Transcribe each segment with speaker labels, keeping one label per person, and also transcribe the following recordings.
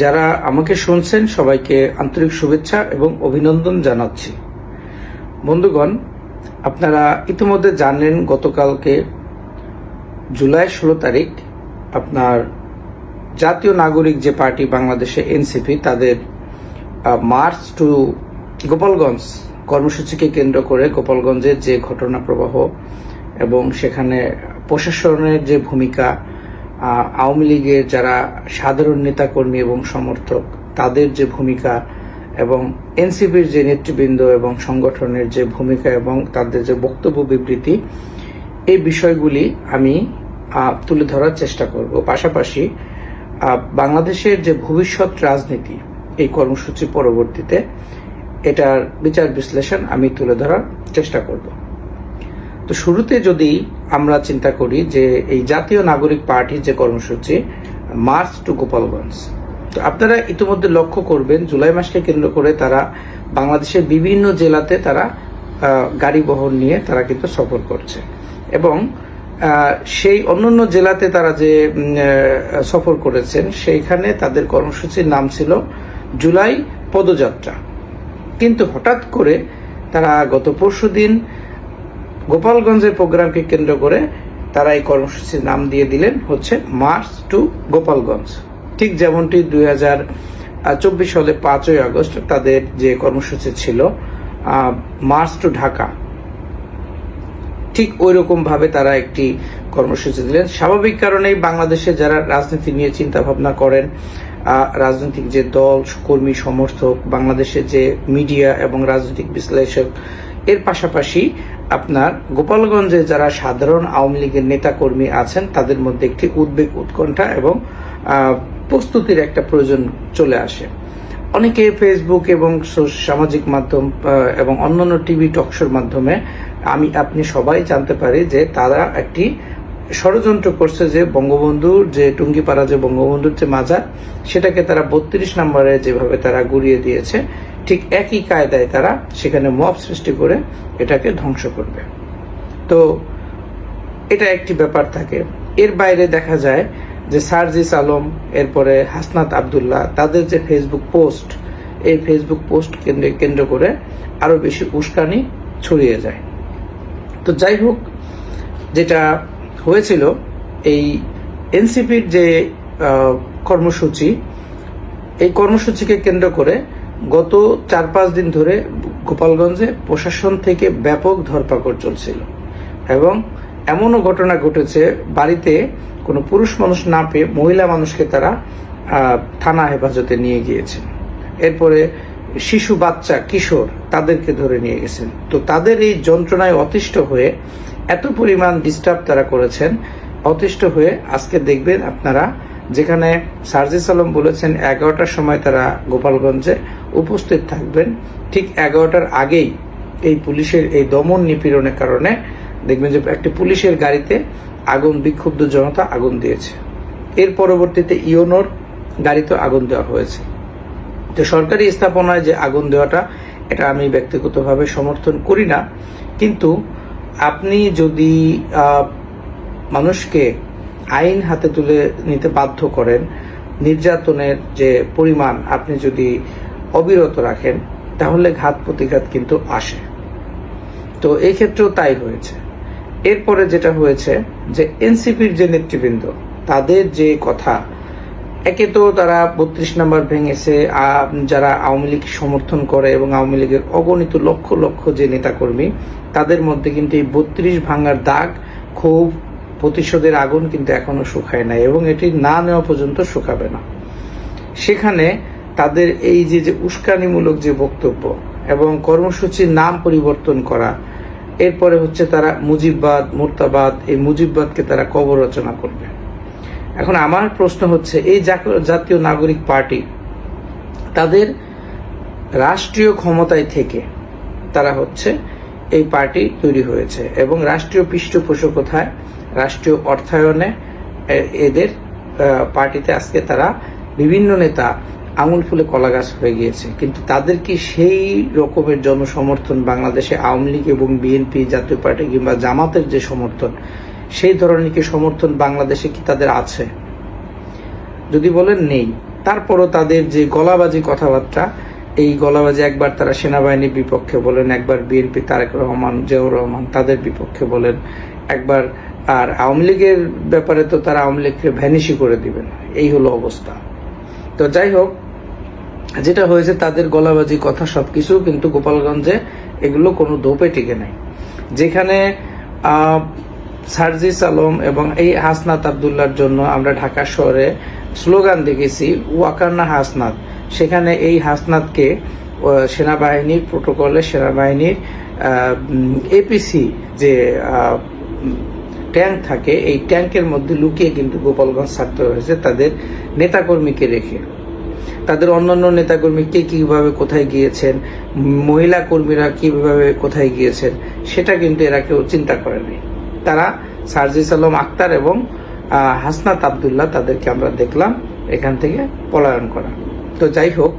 Speaker 1: যারা আমাকে শুনছেন, সবাইকে আন্তরিক শুভেচ্ছা এবং অভিনন্দন জানাচ্ছি। বন্ধুগণ, আপনারা ইতিমধ্যে জানেন, গতকালকে জুলাই ষোলো তারিখ আপনার জাতীয় নাগরিক যে পার্টি বাংলাদেশে এনসিপি, তাদের মার্চ টু গোপালগঞ্জ কর্মসূচিকে কেন্দ্র করে গোপালগঞ্জের যে ঘটনা প্রবাহ এবং সেখানে প্রশাসনের যে ভূমিকা আওয়ামী লীগের যারা সাধারণ নেতাকর্মী এবং সমর্থক, তাদের যে ভূমিকা এবং এনসিপির যে নেতৃবৃন্দ এবং সংগঠনের যে ভূমিকা এবং তাদের যে বক্তব্য বিবৃতি, এই বিষয়গুলি আমি তুলে ধরার চেষ্টা করব। পাশাপাশি বাংলাদেশের যে ভবিষ্যৎ রাজনীতি, এই কর্মসূচি পরবর্তীতে এটার বিচার বিশ্লেষণ আমি তুলে ধরার চেষ্টা করব। তো শুরুতে যদি আমরা চিন্তা করি যে এই জাতীয় নাগরিক পার্টির যে কর্মসূচি মার্চ টু গোপালগঞ্জ তো আপনারা ইতিমধ্যে লক্ষ্য করবেন, জুলাই মাসকে কেন্দ্র করে তারা বাংলাদেশের বিভিন্ন জেলাতে তারা গাড়ি বহন নিয়ে তারা কিন্তু সফর করছে। এবং সেই অন্যান্য জেলাতে তারা যে সফর করেছেন, সেইখানে তাদের কর্মসূচির নাম ছিল জুলাই পদযাত্রা। কিন্তু হঠাৎ করে তারা গত পরশু দিন গোপালগঞ্জের প্রোগ্রামকে কেন্দ্র করে তারা এই কর্মসূচির নাম দিয়ে দিলেন হচ্ছে মার্চ টু গোপালগঞ্জ। ঠিক যেমনটি দুই হাজার চব্বিশ সালে পাঁচই আগস্ট তাদের যে কর্মসূচি ছিল মার্চ টু ঢাকা। ঠিক ওই রকম ভাবে তারা একটি কর্মসূচি দিলেন। স্বাভাবিক কারণেই বাংলাদেশে যারা রাজনীতি নিয়ে চিন্তা ভাবনা করেন রাজনৈতিক যে দল, কর্মী, সমর্থক, বাংলাদেশের যে মিডিয়া এবং রাজনৈতিক বিশ্লেষক এর পাশাপাশি আপনার গোপালগঞ্জে যারা সাধারণ আওয়ামী লীগের নেতা কর্মী আছেন, তাদের মধ্যে একটি উদ্বেগ, উৎকণ্ঠা এবং প্রস্তুতির একটা প্রয়োজন চলে আসে। অনেকে ফেসবুক এবং সামাজিক মাধ্যম এবং অন্যান্য টিভি টকশোর মাধ্যমে আমি, আপনি সবাই জানতে পারি যে তারা একটি ষড়যন্ত্র করছে যে বঙ্গবন্ধুর যে টুঙ্গিপাড়া, যে বঙ্গবন্ধুর যে মাজার, সেটাকে তারা বত্রিশ নম্বরে যেভাবে তারা গুড়িয়ে দিয়েছে ঠিক একই কায়দায় তারা সেখানে মব সৃষ্টি করে এটাকে ধ্বংস করবে। তো এটা একটি ব্যাপার থাকে। এর বাইরে দেখা যায় যে সার্জিস আলম, এরপরে হাসনাত আবদুল্লাহ, তাদের যে ফেসবুক পোস্ট এই ফেসবুক পোস্ট কেন্দ্রে, কেন্দ্র করে আরও বেশি উস্কানি ছড়িয়ে যায়। তো যাই হোক, যেটা হয়েছিল, এই এনসিপির যে কর্মসূচি, এই কর্মসূচিকে কেন্দ্র করে গত চার পাঁচ দিন ধরে গোপালগঞ্জে প্রশাসন থেকে ব্যাপক ধরপাকড় চলছিল এবং এমনও ঘটনা ঘটেছে, বাড়িতে কোনো পুরুষ মানুষ না পেয়ে মহিলা মানুষকে তারা থানা হেফাজতে নিয়ে গিয়েছেন এরপরে শিশু, বাচ্চা, কিশোর তাদেরকে ধরে নিয়ে গেছেন। তো তাদের এই যন্ত্রণায় অতিষ্ঠ হয়ে এত পরিমাণ ডিস্টার্ব তারা করেছেন। অতিষ্ঠ হয়ে আজকে দেখবেন আপনারা যেখানে সার্জিস আলম বলেছেন, এগারোটার সময় তারা গোপালগঞ্জে উপস্থিত থাকবেন। ঠিক এগারোটার আগেই এই পুলিশের এই দমন নিপীড়নের কারণে দেখবেন যে একটি পুলিশের গাড়িতে আগুন, বিক্ষুব্ধ জনতা আগুন দিয়েছে। এর পরবর্তীতে ইওনোর গাড়িতে আগুন দেওয়া হয়েছে। তো সরকারি স্থাপনায় যে আগুন দেওয়াটা, এটা আমি ব্যক্তিগতভাবে সমর্থন করি না। কিন্তু আপনি যদি মানুষকে আইন হাতে তুলে নিতে বাধ্য করেন। নির্যাতনের যে পরিমাণ আপনি যদি অবিরত রাখেন, তাহলে ঘাত প্রতিঘাত কিন্তু আসে। তো এই ক্ষেত্রেও তাই হয়েছে। এরপরে যেটা হয়েছে যে এনসিপির যে নেতৃবৃন্দ, তাদের যে কথা, একে তো তারা বত্রিশ নাম্বার ভেঙেছে যারা আওয়ামী লীগ সমর্থন করে এবং আওয়ামী লীগের অগণিত লক্ষ লক্ষ যে নেতাকর্মী, তাদের মধ্যে কিন্তু এই বত্রিশ ভাঙার দাগ খুব প্রতিশোধের আগুন কিন্তু এখনও শুকায় নাই এবং এটি না নেওয়া পর্যন্ত শুকাবে না। সেখানে তাদের এই যে যে উস্কানিমূলক যে বক্তব্য এবং কর্মসূচির নাম পরিবর্তন করা, এরপরে হচ্ছে তারা মুজিববাদ, মোর্তাবাদ, এই মুজিববাদকে তারা কবর রচনা করবে। এখন আমার প্রশ্ন হচ্ছে, এই জাতীয় নাগরিক পার্টি তাদের রাষ্ট্রীয় ক্ষমতায় থেকে তারা হচ্ছে এই পার্টি তৈরি হয়েছে এবং রাষ্ট্রীয় পৃষ্ঠপোষকতায় রাষ্ট্রীয় অর্থায়নে এদের পার্টিতে আজকে তারা বিভিন্ন নেতা আঙুল ফুলে কলা গাছ হয়ে গিয়েছে। কিন্তু তাদের কি সেই রকমের জনসমর্থন বাংলাদেশে আওয়ামী লীগ এবং বিএনপি জাতীয় পার্টি কিংবা জামাতের যে সমর্থন, সেই ধরনের কি সমর্থন বাংলাদেশে কি তাদের আছে? যদি বলেন নেই। তারপরও তাদের যে গলাবাজি কথাবার্তা, এই গলাবাজি একবার তারা সেনাবাহিনীর বিপক্ষে বলেন, একবার বিএনপি তারেক রহমান, জিয়াউর রহমান তাদের বিপক্ষে বলেন, একবার আর আওয়ামী লীগের ব্যাপারে তো তারা আওয়ামী লীগকে ভ্যানিশই করে দিবেন। এই হলো অবস্থা। তো যাই হোক, যেটা হয়েছে তাদের গলাবাজি কথা সবকিছু, কিন্তু গোপালগঞ্জে এগুলো কোনো দোপে টিকে নাই। যেখানে সার্জিস আলম এবং এই হাসনাত আবদুল্লার জন্য আমরা ঢাকা শহরে স্লোগান দেখেছি, ওয়াকান্না হাসনাত। সেখানে এই হাসনাতকে সেনাবাহিনীর প্রোটোকলে সেনাবাহিনীর এপিসি যে ট্যাঙ্ক থাকে, এই ট্যাঙ্কের মধ্যে লুকিয়ে কিন্তু গোপালগঞ্জ ছাড়তে হয়েছে তাদের নেতাকর্মীকে রেখে। তাদের অন্যান্য নেতাকর্মী কে কীভাবে কোথায় গিয়েছেন, মহিলা কর্মীরা কীভাবে কোথায় গিয়েছেন, সেটা কিন্তু এরা কেউ চিন্তা করেনি। তারা সার্জিস আলম আক্তার এবং হাসনাত আবদুল্লাহ তাদেরকে আমরা দেখলাম এখান থেকে পলায়ন করা। তো যাই হোক,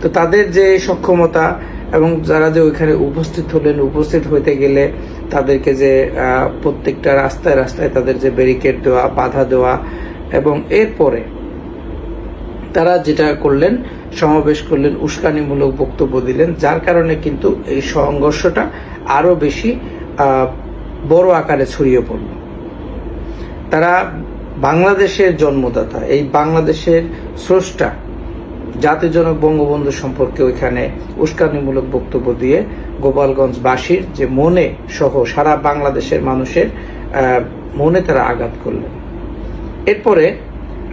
Speaker 1: তো তাদের যে সক্ষমতা এবং যারা যে ওইখানে উপস্থিত হলেন, উপস্থিত হইতে গেলে তাদেরকে যে প্রত্যেকটা রাস্তায় রাস্তায় তাদের যে ব্যারিকেড দেওয়া, বাধা দেওয়া এবং এরপরে তারা যেটা করলেন, সমাবেশ করলেন, উস্কানিমূলক বক্তব্য দিলেন, যার কারণে কিন্তু এই সংঘর্ষটা আরও বেশি বড় আকারে ছড়িয়ে পড়ল। তারা বাংলাদেশের জন্মদাতা, এই বাংলাদেশের স্রষ্টা জাতিজনক বঙ্গবন্ধু সম্পর্কে ওইখানে উস্কানিমূলক বক্তব্য দিয়ে গোপালগঞ্জবাসীর যে মনে সহ সারা বাংলাদেশের মানুষের মনে তারা আঘাত করলেন। এরপরে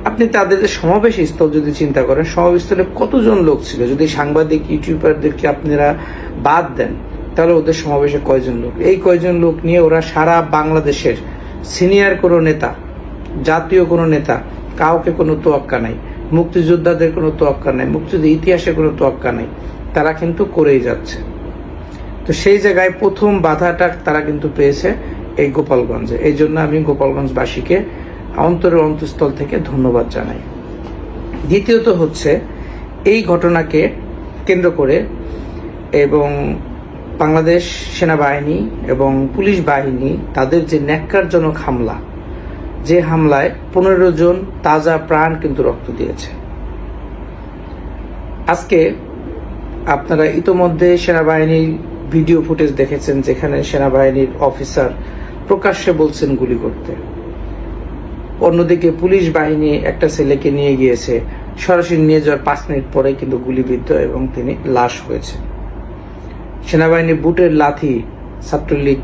Speaker 1: আপনি তাদের যে সমাবেশ স্থল যদি চিন্তা করেন সমাবেশ স্থলে কতজন লোক ছিল? যদি সাংবাদিক, ইউটিউবারদেরকে আপনারা বাদ দেন, তাহলে ওদের সমাবেশে কয়জন লোক? এই কয়জন লোক নিয়ে ওরা সারা বাংলাদেশের সিনিয়র কোনো নেতা, জাতীয় কোনো নেতা, কাউকে কোনো তোয়াক্কা নাই। মুক্তিযোদ্ধাদের কোনো তোয়াক্কা নেই মুক্তিযুদ্ধের ইতিহাসে কোনো তোয়াক্কা নেই, তারা কিন্তু করেই যাচ্ছে। তো সেই জায়গায় প্রথম বাধাটা তারা কিন্তু পেয়েছে এই গোপালগঞ্জে। এই জন্য আমি গোপালগঞ্জবাসীকে অন্তরের অন্তঃস্থল থেকে ধন্যবাদ জানাই। দ্বিতীয়ত হচ্ছে, এই ঘটনাকে কেন্দ্র করে এবং বাংলাদেশ সেনাবাহিনী এবং পুলিশ বাহিনী, তাদের যে ন্যাক্কারজনক হামলা যে হামলায় পনেরো জন তাজা প্রাণ কিন্তু রক্ত দিয়েছে। আজকে আপনারা ইতোমধ্যে সেনাবাহিনীর ভিডিও ফুটেজ দেখেছেন যেখানে সেনাবাহিনীর অফিসার প্রকাশ্যে বলছেন গুলি করতে। অন্যদিকে পুলিশ বাহিনী একটা ছেলেকে নিয়ে গিয়েছে। সরাসরি নিয়ে যাওয়ার পাঁচ মিনিট পরে কিন্তু গুলিবিদ্ধ এবং তিনি লাশ হয়েছে। সেনাবাহিনী বুটের লাথি ছাত্রলীগ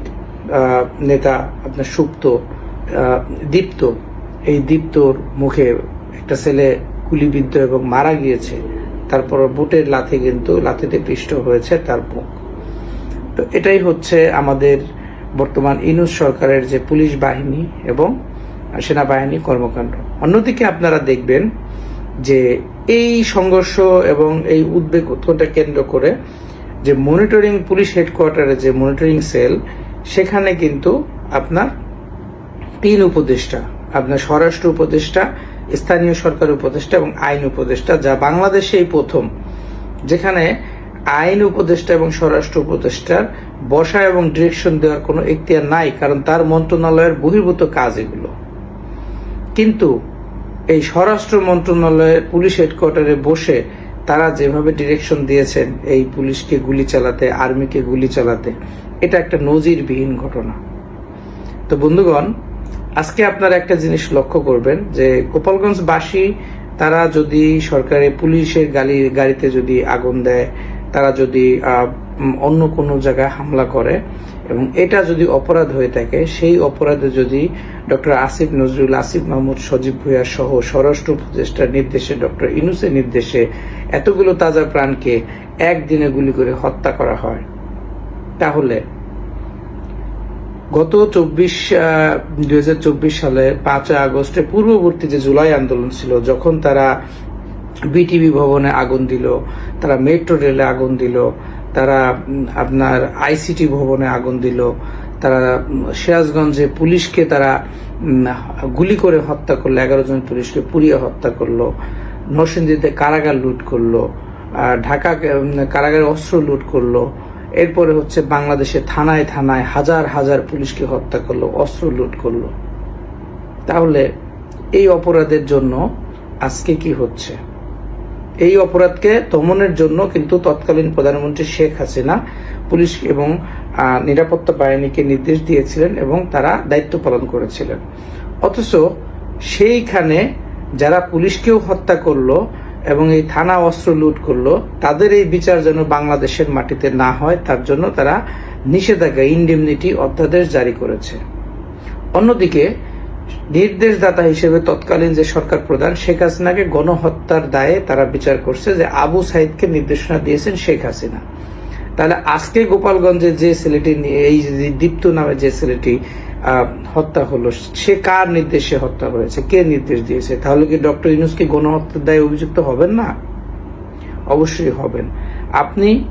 Speaker 1: নেতা আপনার সুপ্ত দীপ্ত, এই দীপ্তর মুখে একটা ছেলে গুলিবিদ্ধ এবং মারা গিয়েছে, তারপর বুটের লাথি কিন্তু লাথিতে পিষ্ট হয়েছে তার মুখ। তো এটাই হচ্ছে আমাদের বর্তমান ইনুস সরকারের যে পুলিশ বাহিনী এবং সেনাবাহিনী কর্মকাণ্ড। অন্যদিকে আপনারা দেখবেন যে এই সংঘর্ষ এবং এই উদ্বেগ উৎকণ্ঠা কেন্দ্র করে যে মনিটরিং পুলিশ হেডকোয়ার্টারে যে মনিটরিং সেল, সেখানে কিন্তু আপনার তিন উপদেষ্টা, আপনার স্বরাষ্ট্র উপদেষ্টা, স্থানীয় সরকার উপদেষ্টা এবং আইন উপদেষ্টা, যা বাংলাদেশে প্রথম, যেখানে আইন উপদেষ্টা এবং স্বরাষ্ট্র উপদেষ্টার বসা এবং ডিরেকশন দেওয়ার কোনো এখতিয়ার নাই, কারণ তার মন্ত্রণালয়ের বহির্ভূত কাজ এগুলো। কিন্তু এই স্বরাষ্ট্র মন্ত্রণালয়ের পুলিশ হেডকোয়ার্টারে বসে তারা যেভাবে ডিরেকশন দিয়েছেন, এই পুলিশকে গুলি চালাতে আর্মিকে গুলি চালাতে, এটা একটা নজিরবিহীন ঘটনা। তো বন্ধুগণ আজকে আপনারা একটা জিনিস লক্ষ্য করবেন যে গোপালগঞ্জবাসী, তারা যদি সরকারি পুলিশের গাড়ি গাড়িতে যদি আগুন দেয়, তারা যদি অন্য কোনো জায়গায় হামলা করে এবং এটা যদি অপরাধ হয়ে থাকে, সেই অপরাধে যদি ডক্টর আসিফ নজরুল, আসিফ মাহমুদ, সজীব ভুইয়া সহ স্বরাষ্ট্র উপদেষ্টার নির্দেশে, ডক্টর ইনুসের নির্দেশে এতগুলো তাজা প্রাণকে একদিনে গুলি করে হত্যা করা হয়, তাহলে গত চব্বিশ দুই সালে পাঁচই আগস্টে পূর্ববর্তী যে জুলাই আন্দোলন ছিল, যখন তারা বিটিভি ভবনে আগুন দিল, তারা মেট্রো রেলে আগুন দিল, তারা আপনার আইসিটি ভবনে আগুন দিল, তারা সিরাজগঞ্জে পুলিশকে তারা গুলি করে হত্যা করল, এগারো জন পুলিশকে পুড়িয়ে হত্যা করল, নরসিংদীতে কারাগার লুট করল আর ঢাকা কারাগারে অস্ত্র লুট করল এরপরে হচ্ছে বাংলাদেশে থানায় থানায় হাজার হাজার পুলিশকে হত্যা করল, অস্ত্র লুট করল। তাহলে এই অপরাধের জন্য আজকে কি হচ্ছে? এই অপরাধকে দমনের জন্য কিন্তু তৎকালীন প্রধানমন্ত্রী শেখ হাসিনা পুলিশ এবং নিরাপত্তা বাহিনীকে নির্দেশ দিয়েছিলেন এবং তারা দায়িত্ব পালন করেছিলেন। অথচ সেইখানে যারা পুলিশকেও হত্যা করল এবং এই থানা অস্ত্র লুট করল, তাদের এই বিচার যেন বাংলাদেশের মাটিতে না হয়, তার জন্য তারা নিষেধাজ্ঞা ইন্ডেমনিটি অধ্যাদেশ জারি করেছে। অন্যদিকে, নির্দেশদাতা হিসেবে তৎকালীন যে সরকার প্রধান শেখ হাসিনাকে গণহত্যার দায়ে তারা বিচার করছে যে আবু সাইদকে নির্দেশনা দিয়েছেন শেখ হাসিনা। তাহলে আজকে গোপালগঞ্জে যে ছেলেটি এই দীপ্ত নামে যে ছেলেটি হত্যা হলো। সে কার নির্দেশে হত্যা করেছে? কে নির্দেশ দিয়েছে? তাহলে কি ডক্টর ইউনুস কি গণহত্যার দায়ে অভিযুক্ত হবেন না? অবশ্যই হবেন। আপনি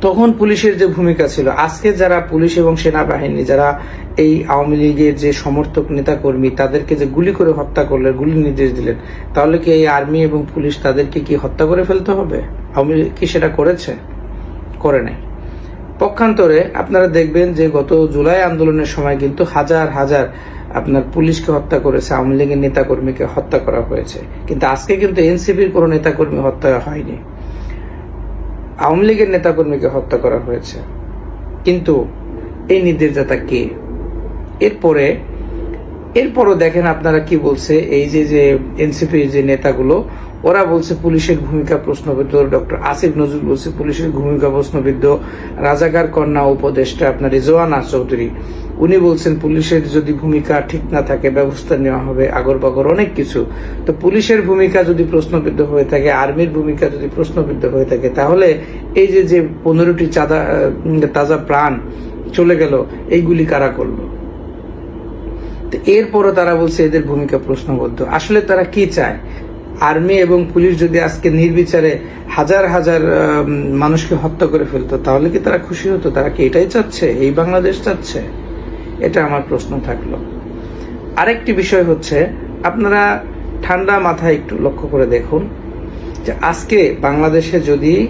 Speaker 1: তখন পুলিশের যে ভূমিকা ছিল, আজকে যারা পুলিশ এবং সেনাবাহিনী, যারা এই আওয়ামী লীগের যে সমর্থক নেতাকর্মী, তাদেরকে যে গুলি করে হত্যা করলেন গুলি নির্দেশ দিলেন, তাহলে কি এই আর্মি এবং পুলিশ তাদেরকে কি হত্যা করে ফেলতে হবে? আওয়ামী লীগ কি সেটা করেছে? করে নাই। পক্ষান্তরে আপনারা দেখবেন যে গত জুলাই আন্দোলনের সময় কিন্তু হাজার হাজার আপনার পুলিশকে হত্যা করেছে, আওয়ামী লীগের নেতাকর্মীকে হত্যা করা হয়েছে। কিন্তু আজকে কিন্তু এনসিপির কোনো নেতাকর্মী হত্যা হয়নি। আওয়ামী লীগের নেতাকর্মীকে হত্যা করা হয়েছে। কিন্তু এই নির্দেশদাতা কে? এরপরে, এরপরও দেখেন আপনারা কি বলছে, এই যে যে এনসিপি যে নেতাগুলো ওরা বলছে পুলিশের ভূমিকা প্রশ্নবিদ্ধ, ডক্টর আসিফ নজরুল বলছে পুলিশের ভূমিকা প্রশ্নবিদ্ধ। রাজাকার কন্যা উপদেষ্টা আপনার রিজওয়ানা চৌধুরী, উনি বলছেন পুলিশের যদি ভূমিকা ঠিক না থাকে, ব্যবস্থা নেওয়া হবে আগর বাগর অনেক কিছু। তো পুলিশের ভূমিকা যদি প্রশ্নবিদ্ধ হয়ে থাকে, আর্মির ভূমিকা যদি প্রশ্নবিদ্ধ হয়ে থাকে, তাহলে এই যে যে পনেরোটি চাঁদা তাজা প্রাণ চলে গেল, এইগুলি কারা করল? এরপরও তারা বলছে এদের ভূমিকা প্রশ্নবদ্ধ। আসলে তারা কি চায়? আর্মি এবং পুলিশ যদি আজকে নির্বিচারে হাজার হাজার মানুষকে হত্যা করে ফেলতো, তাহলে কি তারা খুশি হতো? তারা কি এটাই চাচ্ছে? এই বাংলাদেশ চাচ্ছে? এটা আমার প্রশ্ন থাকল। আরেকটি বিষয় হচ্ছে, আপনারা ঠান্ডা মাথায় একটু লক্ষ্য করে দেখুন যে আজকে বাংলাদেশে যদি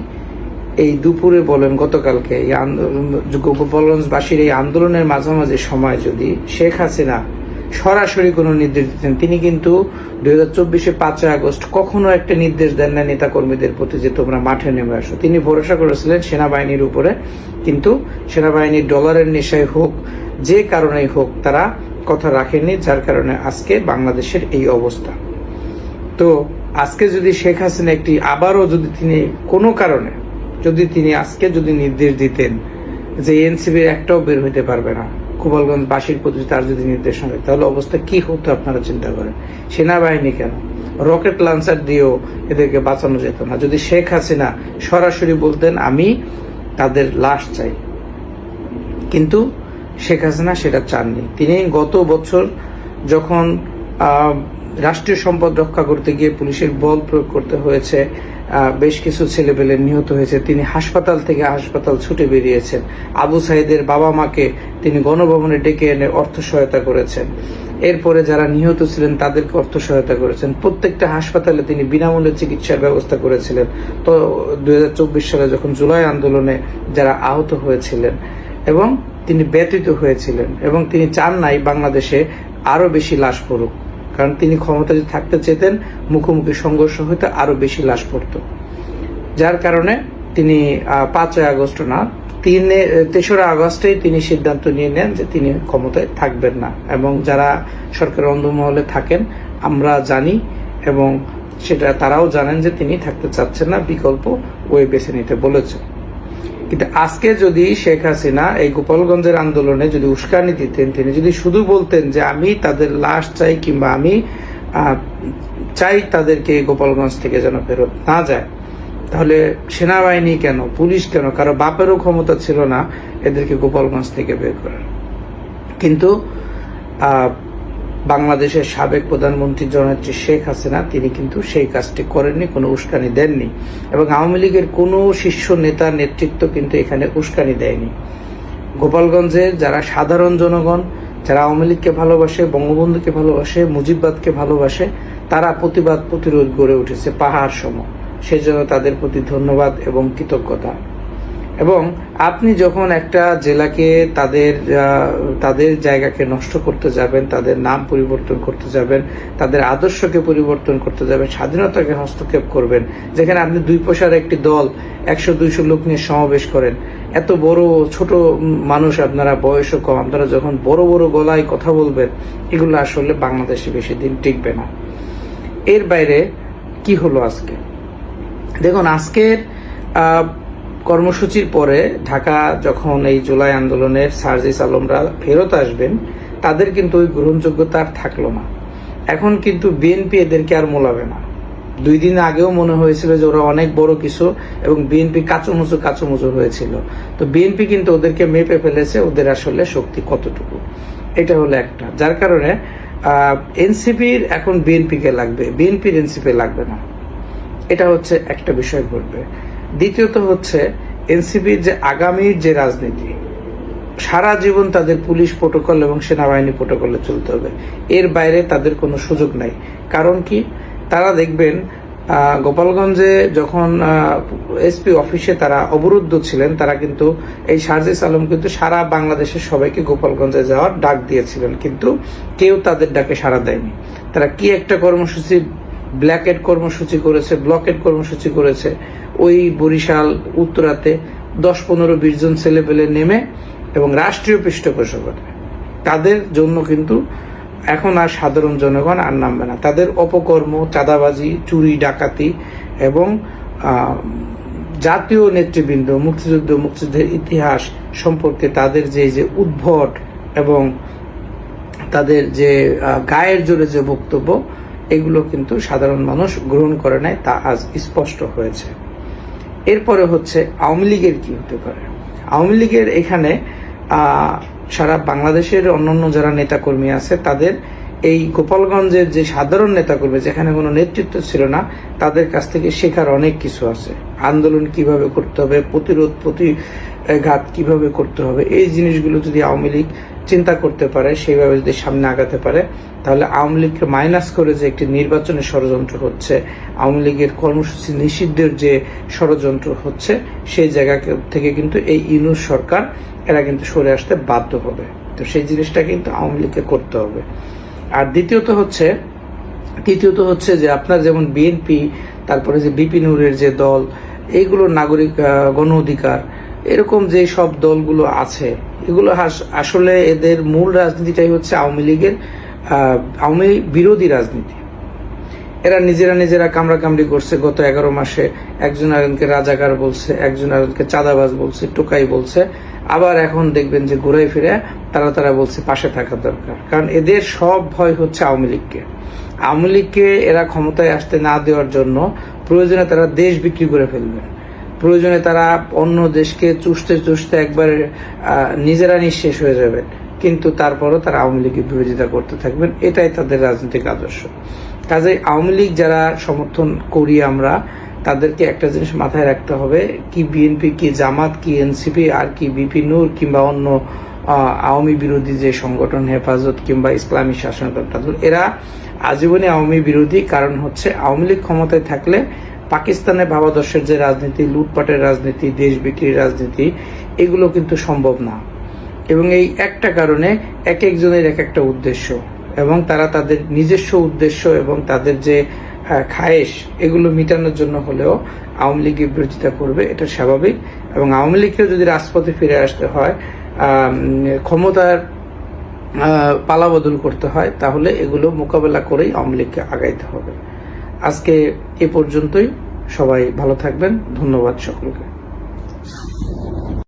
Speaker 1: এই দুপুরে বলেন, গতকালকে এই আন্দোলন- গোপালগঞ্জবাসীর এই আন্দোলনের মাঝামাঝি সময় যদি শেখ হাসিনা সরাসরি কোনো নির্দেশ দিতেন। তিনি কিন্তু দুই হাজার চব্বিশে পাঁচই আগস্ট কখনো একটা নির্দেশ দেন না নেতা কর্মীদের প্রতি যে তোমরা মাঠে নেমে আসো। তিনি ভরসা করেছিলেন সেনাবাহিনীর উপরে, কিন্তু সেনাবাহিনীর ডলারের নেশায় হোক, যে কারণেই হোক তারা কথা রাখেননি, যার কারণে আজকে বাংলাদেশের এই অবস্থা। তো আজকে যদি শেখ হাসিনা একটি আবারও যদি তিনি কোনো কারণে, যদি তিনি আজকে যদি নির্দেশ দিতেন যে এনসিবির একটাও বের হইতে পারবে না গোপালগঞ্জ বাসীর প্রতি তার যদি নির্দেশ হয়, তাহলে অবস্থা কি হতো আপনারা চিন্তা করেন? সেনাবাহিনী কেন? রকেট লঞ্চার দিয়েও এদেরকে বাঁচানো যেত না। যদি শেখ হাসিনা সরাসরি বলতেন, আমি তাদের লাশ চাই। কিন্তু শেখ হাসিনা সেটা চাননি। তিনি গত বছর যখন রাষ্ট্রীয় সম্পদ রক্ষা করতে গিয়ে পুলিশের বল প্রয়োগ করতে হয়েছে বেশ কিছু ছেলেপেলে নিহত হয়েছে। তিনি হাসপাতাল থেকে হাসপাতাল ছুটে বেরিয়েছেন। আবু সাইদের বাবা মাকে তিনি গণভবনে ডেকে এনে অর্থ সহায়তা করেছেন। এরপরে যারা নিহত ছিলেন, তাদেরকে অর্থ সহায়তা করেছেন। প্রত্যেকটা হাসপাতালে তিনি বিনামূল্যে চিকিৎসার ব্যবস্থা করেছিলেন। তো দু হাজার চব্বিশ সালে যখন জুলাই আন্দোলনে যারা আহত হয়েছিলেন এবং তিনি ব্যতীত হয়েছিলেন এবং তিনি চান নাই বাংলাদেশে আরও বেশি লাশ পড়ুক। কারণ তিনি ক্ষমতায় থাকতে চেতেন, মুখোমুখি সংঘর্ষ হইতে আরও বেশি লাশ পড়ত। যার কারণে তিনি পাঁচই আগস্ট না, তিনে, তেসরা আগস্টেই তিনি সিদ্ধান্ত নিয়ে নেন যে তিনি ক্ষমতায় থাকবেন না। এবং যারা সরকারের অন্ধমহলে থাকেন, আমরা জানি এবং সেটা তারাও জানেন যে তিনি থাকতে চাচ্ছেন না, বিকল্প ওয়ে বেছে নিতে বলেছেন কিন্তু আজকে যদি শেখ হাসিনা এই গোপালগঞ্জের আন্দোলনে যদি উস্কানি দিতেন, তিনি যদি শুধু বলতেন যে আমি তাদের লাশ চাই কিংবা আমি চাই তাদেরকে গোপালগঞ্জ থেকে যেন ফেরত না যায়, তাহলে সেনাবাহিনী কেন, পুলিশ কেন, কারও বাপেরও ক্ষমতা ছিল না এদেরকে গোপালগঞ্জ থেকে বের করার। কিন্তু বাংলাদেশের সাবেক প্রধানমন্ত্রী জননেত্রী শেখ হাসিনা, তিনি কিন্তু সেই কাজটি করেননি, কোনো উস্কানি দেননি। এবং আওয়ামী লীগের কোনো শীর্ষ নেতা নেতৃত্ব কিন্তু এখানে উস্কানি দেয়নি। গোপালগঞ্জে যারা সাধারণ জনগণ, যারা আওয়ামী লীগকে ভালোবাসে, বঙ্গবন্ধুকে ভালোবাসে, মুজিববাদকে ভালোবাসে, তারা প্রতিবাদ প্রতিরোধ গড়ে উঠেছে পাহাড় সম। সেজন্য তাদের প্রতি ধন্যবাদ এবং কৃতজ্ঞতা। এবং আপনি যখন একটা জেলাকে তাদের তাদের জায়গাকে নষ্ট করতে যাবেন, তাদের নাম পরিবর্তন করতে যাবেন, তাদের আদর্শকে পরিবর্তন করতে যাবেন, স্বাধীনতাকে হস্তক্ষেপ করবেন, যেখানে আপনি দুই পয়সার একটি দল, একশো, দুইশো লোক নিয়ে সমাবেশ করেন, এত বড়, ছোট মানুষ আপনারা বয়সও কম, আপনারা যখন বড় বড় গলায় কথা বলবেন, এগুলো আসলে বাংলাদেশে বেশি দিন টিকবে না। এর বাইরে কি হলো আজকে? দেখুন, আজকের কর্মসূচির পরে ঢাকা যখন এই জুলাই আন্দোলনের সার্জিস আলমরা ফেরত আসবেন, তাদের কিন্তু ওই গ্রহণযোগ্যতা আর থাকল না। এখন কিন্তু বিএনপি এদেরকে আর মোলাবে না। দুই দিন আগেও মনে হয়েছিল যে ওরা অনেক বড় কিছু এবং বিএনপি কাচুমুচু কাচুমুচু হয়েছিল। তো বিএনপি কিন্তু ওদেরকে মেপে ফেলেছে, ওদের আসলে শক্তি কতটুকু। এটা হলো একটা। যার কারণে এনসিপির এখন বিএনপিকে লাগবে। বিএনপির এনসিপি লাগবে না। এটা হচ্ছে একটা বিষয় ঘটবে। দ্বিতীয়ত হচ্ছে এনসিপির যে আগামীর যে রাজনীতি, সারা জীবন তাদের পুলিশ প্রোটোকল এবং সেনাবাহিনী প্রোটোকলে চলতে হবে। এর বাইরে তাদের কোনো সুযোগ নাই। কারণ কি? তারা দেখবেন গোপালগঞ্জে যখন এসপি অফিসে তারা অবরুদ্ধ ছিলেন, তারা কিন্তু এই সার্জিস আলম কিন্তু সারা বাংলাদেশের সবাইকে গোপালগঞ্জে যাওয়ার ডাক দিয়েছিলেন। কিন্তু কেউ তাদের ডাকে সাড়া দেয়নি। তারা কি একটা কর্মসূচি ব্ল্যাকেট কর্মসূচি করেছে ব্লকেট কর্মসূচি করেছে ওই বরিশাল উত্তরাতে দশ পনেরো বিশ জন ছেলে পেলে নেমে এবং রাষ্ট্রীয় পৃষ্ঠপোষকতা। তাদের জন্য কিন্তু এখন আর সাধারণ জনগণ আর নামবে না। তাদের অপকর্ম, চাঁদাবাজি, চুরি, ডাকাতি এবং জাতীয় নেতৃবৃন্দ, মুক্তিযুদ্ধ, মুক্তিযুদ্ধের ইতিহাস সম্পর্কে তাদের যে যে উদ্ভট এবং তাদের যে গায়ের জোরে যে বক্তব্য, এগুলো কিন্তু সাধারণ মানুষ গ্রহণ করে নাই, তা আজ স্পষ্ট হয়েছে। এরপরে হচ্ছে আওয়ামী লীগের কি হতে পারে? আওয়ামী লীগের এখানে সারা বাংলাদেশের অন্যান্য যারা নেতাকর্মী আছে, তাদের এই গোপালগঞ্জের যে সাধারণ নেতাকর্মী, যেখানে কোনো নেতৃত্ব ছিল না, তাদের কাছ থেকে শেখার অনেক কিছু আছে। আন্দোলন কীভাবে করতে হবে, প্রতিরোধ প্রতিঘাত কীভাবে করতে হবে, এই জিনিসগুলো যদি আওয়ামী লীগ চিন্তা করতে পারে, সেইভাবে যদি সামনে আগাতে পারে, তাহলে আওয়ামী লীগকে মাইনাস করে যে একটি নির্বাচনের ষড়যন্ত্র হচ্ছে, আওয়ামী লীগের কর্মসূচি নিষিদ্ধের যে ষড়যন্ত্র হচ্ছে, সেই জায়গা থেকে কিন্তু এই ইউনুস সরকার, এরা কিন্তু সরে আসতে বাধ্য হবে। তো সেই জিনিসটা কিন্তু আওয়ামী লীগকে করতে হবে। আর দ্বিতীয়ত হচ্ছে, তৃতীয়ত হচ্ছে যে আপনার যেমন বিএনপি, তারপরে যে বিপিনুরের যে দল এইগুলো নাগরিক গণ অধিকার, এরকম যে সব দলগুলো আছে এগুলো আসলে এদের মূল রাজনীতিটাই হচ্ছে আওয়ামী লীগের আওয়ামী বিরোধী রাজনীতি। এরা নিজেরা নিজেরা কামড়াকামড়ি করছে, গত এগারো মাসে একজন আরেকজনকে রাজাকার বলছে, একজন আরেকজনকে চাঁদাবাজ বলছে, টোকাই বলছে। আবার এখন দেখবেন যে ঘুরাই ফিরে তারা তারা বলছে পাশে থাকা দরকার। কারণ এদের সব ভয় হচ্ছে আওয়ামী লীগকে। আওয়ামী লীগকে এরা ক্ষমতায় আসতে না দেওয়ার জন্য প্রয়োজনে তারা দেশ বিক্রি করে ফেলবেন। প্রয়োজনে তারা অন্য দেশকে চুষতে চুষতে একবার নিজেরা নিঃশেষ হয়ে যাবেন কিন্তু তারপরও তারা আওয়ামী লীগের বিরোধিতা করতে থাকবেন। এটাই তাদের রাজনৈতিক আদর্শ। কাজে আওয়ামী লীগ যারা সমর্থন করি আমরা, তাদেরকে একটা জিনিস মাথায় রাখতে হবে, কি বিএনপি কি জামাত, কি এনসিপি আর কি বিপি নূর কিংবা অন্য আওয়ামী বিরোধী যে সংগঠন হেফাজত, কিংবা ইসলামী শাসনতন্ত্র এরা আজীবনে আওয়ামী বিরোধী। কারণ হচ্ছে আওয়ামী লীগ ক্ষমতায় থাকলে পাকিস্তানের ভাবাদর্শের যে রাজনীতি, লুটপাটের রাজনীতি, দেশ বিক্রির রাজনীতি, এগুলো কিন্তু সম্ভব না। এবং এই একটা কারণে এক একজনের এক একটা উদ্দেশ্য। এবং তারা তাদের নিজস্ব উদ্দেশ্য এবং তাদের যে খায়েশ, এগুলো মিটানোর জন্য হলেও আওয়ামী লীগের বিরোধিতা করবে, এটা স্বাভাবিক। এবং আওয়ামী লীগকে যদি রাজপথে ফিরে আসতে হয় ক্ষমতার পালাবদল করতে হয়, তাহলে এগুলো মোকাবেলা করেই আওয়ামী লীগকে আগাইতে হবে। আজকে এ পর্যন্তই। সবাই ভালো থাকবেন। ধন্যবাদ সকলকে।